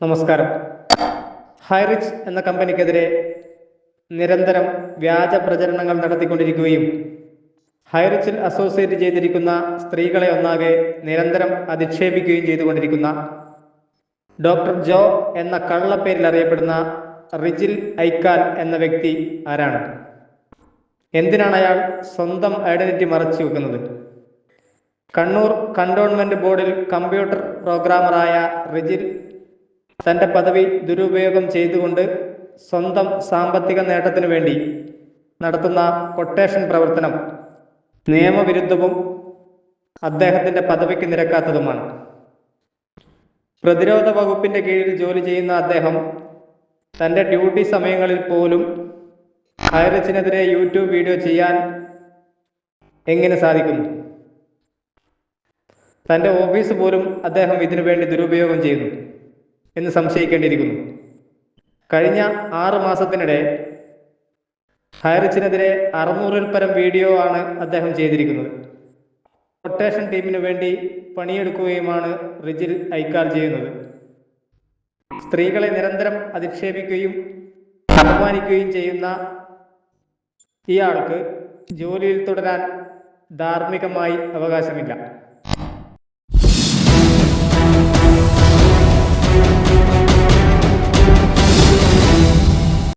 നമസ്കാരം. ഹൈറിച്ച് എന്ന കമ്പനിക്കെതിരെ നിരന്തരം വ്യാജ പ്രചരണങ്ങൾ നടത്തിക്കൊണ്ടിരിക്കുകയും ഹൈറിച്ചിൽ അസോസിയേറ്റ് ചെയ്തിരിക്കുന്ന സ്ത്രീകളെ ഒന്നാകെ നിരന്തരം അധിക്ഷേപിക്കുകയും ചെയ്തുകൊണ്ടിരിക്കുന്ന ഡോക്ടർ ജോ എന്ന കള്ളപ്പേരിൽ അറിയപ്പെടുന്ന റിജിൽ ഐക്കാൽ എന്ന വ്യക്തി ആരാണ്? എന്തിനാണ് അയാൾ സ്വന്തം ഐഡന്റിറ്റി മറച്ചു വെക്കുന്നത്? കണ്ണൂർ കണ്ടോൺമെന്റ് ബോർഡിൽ കമ്പ്യൂട്ടർ പ്രോഗ്രാമറായ റിജിൽ തന്റെ പദവി ദുരുപയോഗം ചെയ്തുകൊണ്ട് സ്വന്തം സാമ്പത്തിക നേട്ടത്തിനു വേണ്ടി നടത്തുന്ന കൊട്ടേഷൻ പ്രവർത്തനം നിയമവിരുദ്ധവും അദ്ദേഹത്തിന്റെ പദവിക്ക് നിരക്കാത്തതുമാണ്. പ്രതിരോധ വകുപ്പിന്റെ കീഴിൽ ജോലി ചെയ്യുന്ന അദ്ദേഹം തന്റെ ഡ്യൂട്ടി സമയങ്ങളിൽ പോലും ഹൈറിച്ചിനെതിരെ യൂട്യൂബ് വീഡിയോ ചെയ്യാൻ എങ്ങനെ സാധിക്കുന്നു? തന്റെ ഓഫീസ് പോലും അദ്ദേഹം ഇതിനു വേണ്ടി ദുരുപയോഗം ചെയ്യുന്നു. എന്ന് സംശയിക്കേണ്ടിയിരിക്കുന്നു. കഴിഞ്ഞ ആറ് മാസത്തിനിടെ ഹൈറിച്ചിനെതിരെ അറുന്നൂറിൽ പരം വീഡിയോ ആണ് അദ്ദേഹം ചെയ്തിരിക്കുന്നത്. റൊട്ടേഷൻ ടീമിന് വേണ്ടി പണിയെടുക്കുകയുമാണ് റിജിൽ ഐക്കാർ ചെയ്യുന്നത്. സ്ത്രീകളെ നിരന്തരം അധിക്ഷേപിക്കുകയും അപമാനിക്കുകയും ചെയ്യുന്ന ഇയാൾക്ക് ജോലിയിൽ തുടരാൻ ധാർമ്മികമായി അവകാശമില്ല.